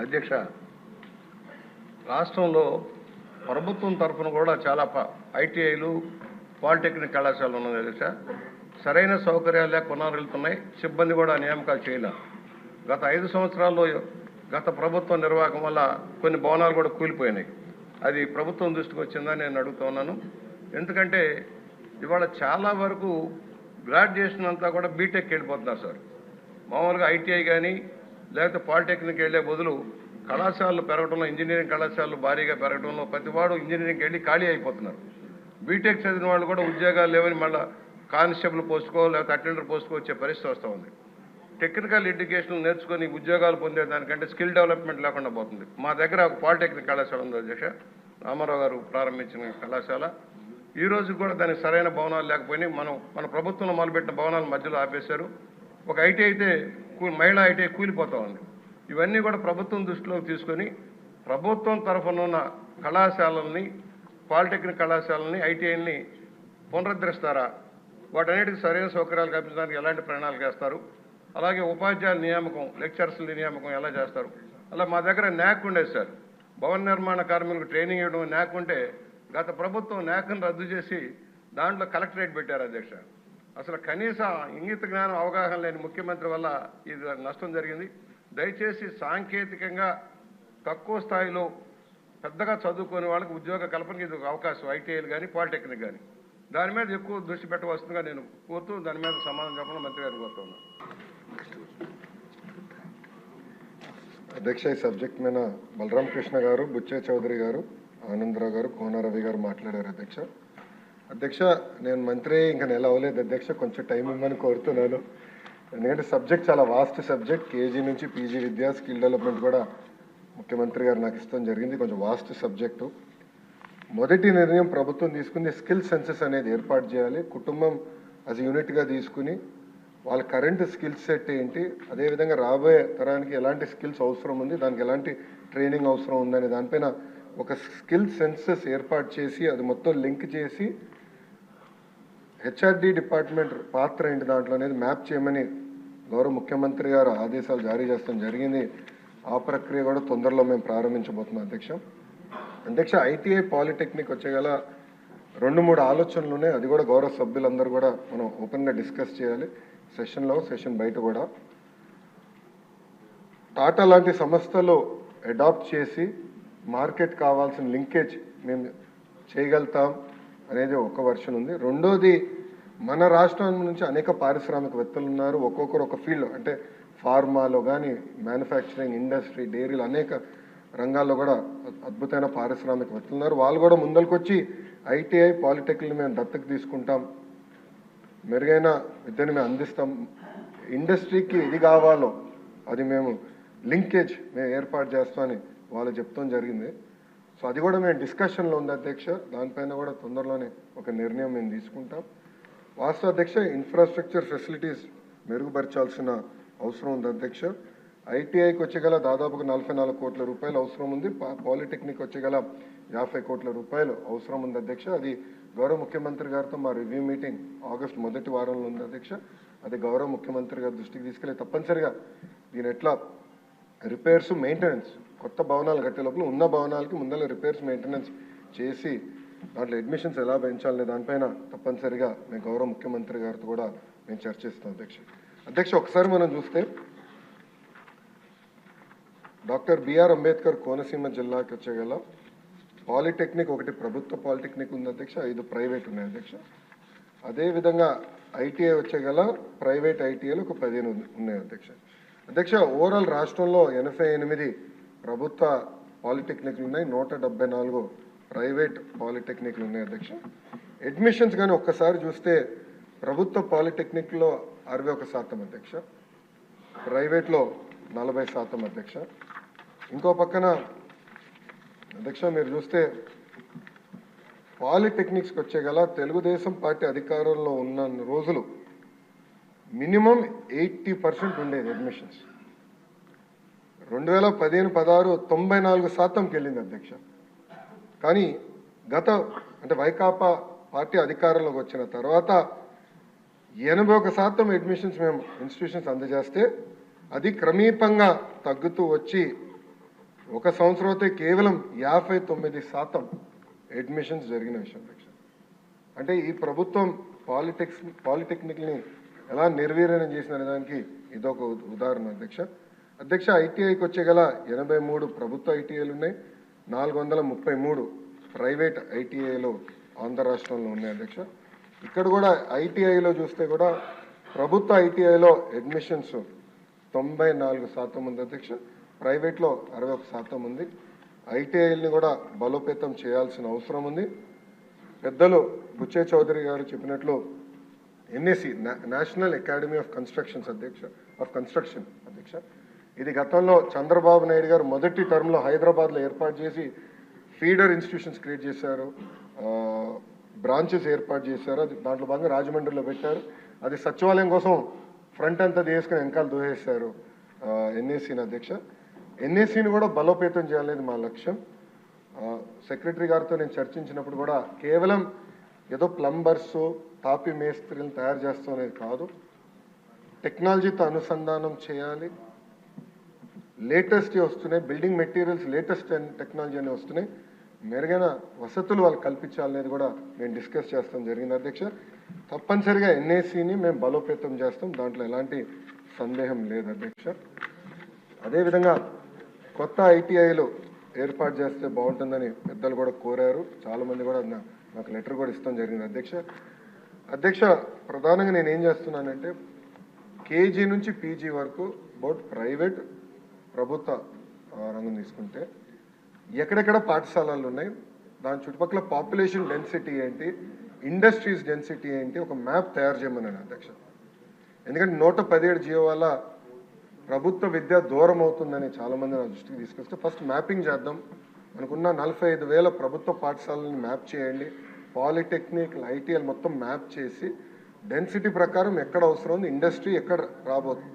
అధ్యక్ష రాష్ట్రంలో ప్రభుత్వం తరఫున కూడా చాలా ప- ఐటీఐలు పాలిటెక్నిక్ కళాశాలలు ఉన్నాయి అధ్యక్ష సరైన సౌకర్యాలు లేక కొనారెళ్తున్నాయి సిబ్బంది కూడా నియామకాలు చేయలే గత ఐదు సంవత్సరాల్లో గత ప్రభుత్వం నిర్వాహకం వల్ల కొన్ని భవనాలు కూడా కూలిపోయినాయి. అది ప్రభుత్వం దృష్టికి వచ్చిందని నేను అడుగుతున్నాను ఎందుకంటే ఇవాళ చాలా వరకు గ్రాడ్యుయేషన్ అంతా కూడా బీటెక్ వెళ్ళిపోతున్నారు సార్. మామూలుగా ఐటీఐ కానీ లేకపోతే పాలిటెక్నిక్ వెళ్ళే బదులు కళాశాలలు పెరగడంలో ఇంజనీరింగ్ కళాశాలలు భారీగా పెరగడంలో ప్రతివాడు ఇంజనీరింగ్కి వెళ్ళి ఖాళీ అయిపోతున్నారు. బీటెక్ చదివిన వాళ్ళు కూడా ఉద్యోగాలు లేవని మళ్ళీ కానిస్టేబుల్ పోస్టుకో లేకపోతే అటెండర్ పోస్టుకో వచ్చే పరిస్థితి వస్తూ ఉంది. టెక్నికల్ ఎడ్యుకేషన్ నేర్చుకొని ఉద్యోగాలు పొందేదానికంటే స్కిల్ డెవలప్మెంట్ లేకుండా పోతుంది. మా దగ్గర ఒక పాలిటెక్నిక్ కళాశాల ఉంది అధ్యక్ష. రామారావు గారు ప్రారంభించిన కళాశాల. ఈ రోజు కూడా దానికి సరైన భవనాలు లేకపోయినాయి. మనం మన ప్రభుత్వంలో మొదలుపెట్టిన భవనాలు మధ్యలో ఆపేశారు. ఒక ఐటీ అయితే కూ- మహిళా ఐటీ కూలిపోతూ ఉంది ఇవన్నీ కూడా ప్రభుత్వం దృష్టిలోకి తీసుకొని ప్రభుత్వం తరఫున ఉన్న కళాశాలల్ని పాలిటెక్నిక్ కళాశాలని ఐటీఐని పునరుద్ధరిస్తారా? వాటన్నిటికి సరైన సౌకర్యాలు కల్పించడానికి ఎలాంటి ప్రణాళిక వేస్తారు? అలాగే ఉపాధ్యాయుల నియామకం లెక్చర్స్ నియామకం ఎలా చేస్తారు? అలా మా దగ్గర న్యాక్ ఉండేది సార్. భవన నిర్మాణ కార్మికులకు ట్రైనింగ్ ఇవ్వడం న్యాక్ ఉంటే గత ప్రభుత్వం న్యాక్ను రద్దు చేసి దాంట్లో కలెక్టరేట్ పెట్టారు అధ్యక్ష. అసలు కనీస ఇంగిత జ్ఞానం అవగాహన లేని ముఖ్యమంత్రి వల్ల ఇది నష్టం జరిగింది. దయచేసి సాంకేతికంగా తక్కువ స్థాయిలో పెద్దగా చదువుకునే వాళ్ళకి ఉద్యోగ కల్పనకి ఇది ఒక అవకాశం ఐటీఐలు కానీ పాలిటెక్నిక్ కానీ దాని మీద ఎక్కువ దృష్టి పెట్టవలసిందిగా నేను కోరుతూ దాని మీద సమాధానం చెప్పడం మంత్రి గారిని కోరుతున్నాను అధ్యక్ష ఈ సబ్జెక్ట్ మీద బలరామకృష్ణ గారు బుచ్చే చౌదరి గారు ఆనందరావు గారు కోనారవి గారు మాట్లాడారు అధ్యక్ష. అధ్యక్ష నేను మంత్రి ఇంకా నెల అవ్వలేదు అధ్యక్ష కొంచెం టైం ఇవ్వమని కోరుతున్నాను. ఎందుకంటే సబ్జెక్ట్ చాలా వాస్ట్ సబ్జెక్ట్. కేజీ నుంచి పీజీ విద్య స్కిల్ డెవలప్మెంట్ కూడా ముఖ్యమంత్రి గారు నాకు ఇష్టం జరిగింది. కొంచెం వాస్ట్ సబ్జెక్టు. మొదటి నిర్ణయం ప్రభుత్వం తీసుకుంది. స్కిల్ సెన్సెస్ అనేది ఏర్పాటు చేయాలి. కుటుంబం అది యూనిట్గా తీసుకుని వాళ్ళ కరెంట్ స్కిల్ సెట్ ఏంటి అదేవిధంగా రాబోయే తరానికి ఎలాంటి స్కిల్స్ అవసరం ఉంది దానికి ఎలాంటి ట్రైనింగ్ అవసరం ఉందనే దానిపైన ఒక స్కిల్ సెన్సెస్ ఏర్పాటు చేసి అది మొత్తం లింక్ చేసి హెచ్ఆర్డి డిపార్ట్మెంట్ పాత్ర ఏంటి దాంట్లో అనేది మ్యాప్ చేయమని గౌరవ ముఖ్యమంత్రి గారు ఆదేశాలు జారీ చేస్తాం. జరిగింది. ఆ ప్రక్రియ కూడా తొందరలో మేము ప్రారంభించబోతున్నాం అధ్యక్ష. అధ్యక్ష ఐటీఐ పాలిటెక్నిక్ వచ్చేగల రెండు మూడు ఆలోచనలు ఉన్నాయి. అది కూడా గౌరవ సభ్యులందరూ కూడా మనం ఓపెన్గా డిస్కస్ చేయాలి. సెషన్లో సెషన్ బయట కూడా. టాటా లాంటి సంస్థలు అడాప్ట్ చేసి మార్కెట్ కావాల్సిన లింకేజ్ మేము చేయగలుగుతాం. అనేది ఒక వర్షన్ ఉంది. రెండోది మన రాష్ట్రం నుంచి అనేక పారిశ్రామికవేత్తలు ఉన్నారు ఒక్కొక్కరు ఒక ఫీల్డ్ అంటే ఫార్మాలో కానీ మ్యానుఫ్యాక్చరింగ్ ఇండస్ట్రీ డైరీలు అనేక రంగాల్లో కూడా అద్భుతమైన పారిశ్రామికవేత్తలు ఉన్నారు వాళ్ళు కూడా ముందరికొచ్చి ఐటీఐ పాలిటెక్నిక్ మేము దత్తకు తీసుకుంటాం. మెరుగైన విద్యను మేము అందిస్తాం. ఇండస్ట్రీకి ఇది కావాలో అది మేము లింకేజ్ మేము ఏర్పాటు చేస్తామని వాళ్ళు చెప్తాం జరిగింది. సో అది కూడా మేము డిస్కషన్లో ఉంది అధ్యక్ష. దానిపైన కూడా తొందరలోనే ఒక నిర్ణయం మేము తీసుకుంటాం. వాస్తవ అధ్యక్ష ఇన్ఫ్రాస్ట్రక్చర్ ఫెసిలిటీస్ మెరుగుపరచాల్సిన అవసరం ఉంది అధ్యక్ష. ఐటీఐకి వచ్చేగల దాదాపుగా నలభై నాలుగు కోట్ల రూపాయలు అవసరం ఉంది. పాలిటెక్నిక్ వచ్చేగల యాభై కోట్ల రూపాయలు అవసరం ఉంది అధ్యక్ష. అది గౌరవ ముఖ్యమంత్రి గారితో మా రివ్యూ మీటింగ్ ఆగస్ట్ మొదటి వారంలో ఉంది అధ్యక్ష. అది గౌరవ ముఖ్యమంత్రి గారి దృష్టికి తీసుకెళ్ళి తప్పనిసరిగా దీని ఎట్లా రిపేర్స్ మెయింటెనెన్స్ కొత్త భవనాలు కట్టే లోపల ఉన్న భవనాలకి ముందర రిపేర్స్ మెయింటెనెన్స్ చేసి దాంట్లో అడ్మిషన్స్ ఎలా పెంచాలనే దానిపైన తప్పనిసరిగా మేము గౌరవ ముఖ్యమంత్రి గారితో కూడా మేము చర్చిస్తాం అధ్యక్ష. అధ్యక్ష ఒకసారి మనం చూస్తే డాక్టర్ బిఆర్ అంబేద్కర్ కోనసీమ జిల్లాకి వచ్చేగల పాలిటెక్నిక్ ఒకటి ప్రభుత్వ పాలిటెక్నిక్ ఉంది అధ్యక్ష ఐదు ప్రైవేట్ ఉన్నాయి అధ్యక్ష. అదేవిధంగా ఐటీఐ వచ్చేగల ప్రైవేట్ ఐటీఐలు ఒక పదిహేను ఉన్నాయి అధ్యక్ష. అధ్యక్ష ఓవరాల్ రాష్ట్రంలో ఎనభై ఎనిమిది ప్రభుత్వ పాలిటెక్నిక్లు ఉన్నాయి. నూట డెబ్బై నాలుగు ప్రైవేట్ పాలిటెక్నిక్లు ఉన్నాయి అధ్యక్ష. అడ్మిషన్స్ కానీ ఒక్కసారి చూస్తే ప్రభుత్వ పాలిటెక్నిక్లో అరవై ఒక శాతం అధ్యక్ష. ప్రైవేట్లో నలభై శాతం అధ్యక్ష. ఇంకో పక్కన అధ్యక్ష మీరు చూస్తే పాలిటెక్నిక్స్కి వచ్చేగల తెలుగుదేశం పార్టీ అధికారంలో ఉన్న రోజులు మినిమం ఎయిటీ పర్సెంట్ ఉండేది అడ్మిషన్స్ రెండు వేల పదిహేను పదహారు తొంభై నాలుగు శాతంకి వెళ్ళింది అధ్యక్ష. కానీ గత అంటే వైకాపా పార్టీ అధికారంలోకి వచ్చిన తర్వాత ఎనభై ఒక శాతం అడ్మిషన్స్ మేము ఇన్స్టిట్యూషన్స్ అందజేస్తే అది క్రమీపంగా తగ్గుతూ వచ్చి ఒక సంవత్సరం అయితే కేవలం యాభై తొమ్మిది శాతం అడ్మిషన్స్ జరిగిన విషయం అధ్యక్ష. అంటే ఈ ప్రభుత్వం పాలిటెక్స్ పాలిటెక్నిక్ని ఎలా నిర్వీర్యం చేసిన దానికి? ఇదొక ఉ- ఉదాహరణ అధ్యక్ష. అధ్యక్ష ఐటీఐకి వచ్చే గల ఎనభై మూడు ప్రభుత్వ ఐటీఐలు ఉన్నాయి. నాలుగు వందల ముప్పై మూడు ప్రైవేట్ ఐటీఐలు ఆంధ్ర రాష్ట్రంలో ఉన్నాయి అధ్యక్ష. ఇక్కడ కూడా ఐటీఐలో చూస్తే కూడా ప్రభుత్వ ఐటీఐలో అడ్మిషన్స్ తొంభై నాలుగు శాతం ఉంది అధ్యక్ష. ప్రైవేట్లో అరవై ఒక శాతం ఉంది. ఐటీఐల్ని కూడా బలోపేతం చేయాల్సిన అవసరం ఉంది. పెద్దలు బుచ్చే చౌదరి గారు చెప్పినట్లు NSC national academy of constructions అధ్యక్ష ఆఫ్ కన్స్ట్రక్షన్ అధ్యక్ష. ఇది గతంలో చంద్రబాబు నాయుడు గారు మొదటి టర్మ్లో హైదరాబాద్లో ఏర్పాటు చేసి ఫీడర్ ఇన్స్టిట్యూషన్స్ క్రియేట్ చేశారు. బ్రాంచెస్ ఏర్పాటు చేశారు. అది దాంట్లో భాగంగా రాజమండ్రిలో పెట్టారు. అది సచివాలయం కోసం ఫ్రంట్ అంతా తీసుకుని వెనకాల దూసేశారు ఎన్ఏసీని అధ్యక్ష. ఎన్ఏసీని కూడా బలోపేతం చేయాలనేది మా లక్ష్యం. సెక్రటరీ గారితో నేను చర్చించినప్పుడు కూడా కేవలం ఏదో ప్లంబర్స్ తాపి మేస్త్రిని తయారు చేస్తాం అనేది కాదు. టెక్నాలజీతో అనుసంధానం చేయాలి. లేటెస్ట్ వస్తున్నాయి. బిల్డింగ్ మెటీరియల్స్ లేటెస్ట్ టెక్నాలజీ అని వస్తున్నాయి. మెరుగైన వసతులు వాళ్ళు కల్పించాలనేది కూడా మేము డిస్కస్ చేస్తాం జరిగింది అధ్యక్ష. తప్పనిసరిగా ఎన్ఏసీని మేము బలోపేతం చేస్తాం. దాంట్లో ఎలాంటి సందేహం లేదు అధ్యక్ష. అదేవిధంగా కొత్త ఐటీఐలు ఏర్పాటు చేస్తే బాగుంటుందని పెద్దలు కూడా కోరారు. చాలామంది కూడా నాకు లెటర్ కూడా ఇస్తాం జరిగింది. అధ్యక్ష అధ్యక్ష ప్రధానంగా నేను ఏం చేస్తున్నానంటే కేజీ నుంచి పీజీ వరకు బౌట్ ప్రైవేట్ ప్రభుత్వ రంగం తీసుకుంటే ఎక్కడెక్కడ పాఠశాలలు ఉన్నాయి దాని చుట్టుపక్కల పాపులేషన్ డెన్సిటీ ఏంటి ఇండస్ట్రీస్ డెన్సిటీ ఏంటి ఒక మ్యాప్ తయారు చేయమన్నాను అధ్యక్ష. ఎందుకంటే నూట పదిహేడు జియో వల్ల ప్రభుత్వ విద్య దూరం అవుతుందని చాలామంది నా దృష్టికి తీసుకొస్తే ఫస్ట్ మ్యాపింగ్ చేద్దాం మనకున్న నలభై ఐదు వేల ప్రభుత్వ పాఠశాలని మ్యాప్ చేయండి. పాలిటెక్నిక్ ఐటీఎల్ మొత్తం మ్యాప్ చేసి డెన్సిటీ ప్రకారం ఎక్కడ అవసరం ఉంది ఇండస్ట్రీ ఎక్కడ రాబోతుంది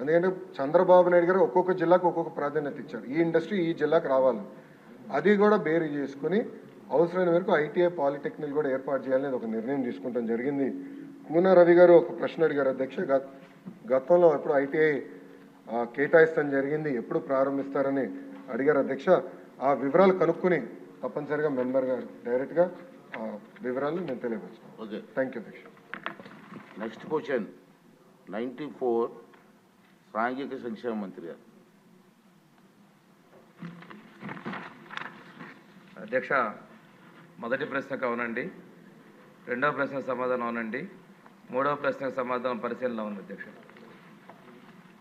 ఎందుకంటే చంద్రబాబు నాయుడు గారు ఒక్కొక్క జిల్లాకు ఒక్కొక్క ప్రాధాన్యత ఇచ్చారు. ఈ ఇండస్ట్రీ ఈ జిల్లాకు రావాలి. అది కూడా బేరీ చేసుకుని అవసరమైన వరకు ఐటీఐ పాలిటెక్నిక్ కూడా ఏర్పాటు చేయాలని ఒక నిర్ణయం తీసుకుంటాం జరిగింది. కూన రవి గారు ఒక ప్రశ్న అడిగారు అధ్యక్ష. గత- గతంలో ఎప్పుడు ఐటీఐ కేటాయిస్తాం జరిగింది ఎప్పుడు ప్రారంభిస్తారని అడిగారు అధ్యక్ష. ఆ వివరాలు కనుక్కుని తప్పనిసరిగా మెంబర్ గారు డైరెక్ట్గా ఆ వివరాలు నేను తెలియపరుస్తాను. ఓకే. థ్యాంక్ యూ అధ్యక్ష నెక్స్ట్ క్వశ్చన్ నైంటీ ఫోర్ సాంఘిక సంక్షేమ మంత్రి గారు. అధ్యక్ష మొదటి ప్రశ్నకు అవునండి. రెండవ ప్రశ్నకు సమాధానం అవునండి. మూడవ ప్రశ్నకు సమాధానం పరిశీలన ఉంది అధ్యక్ష.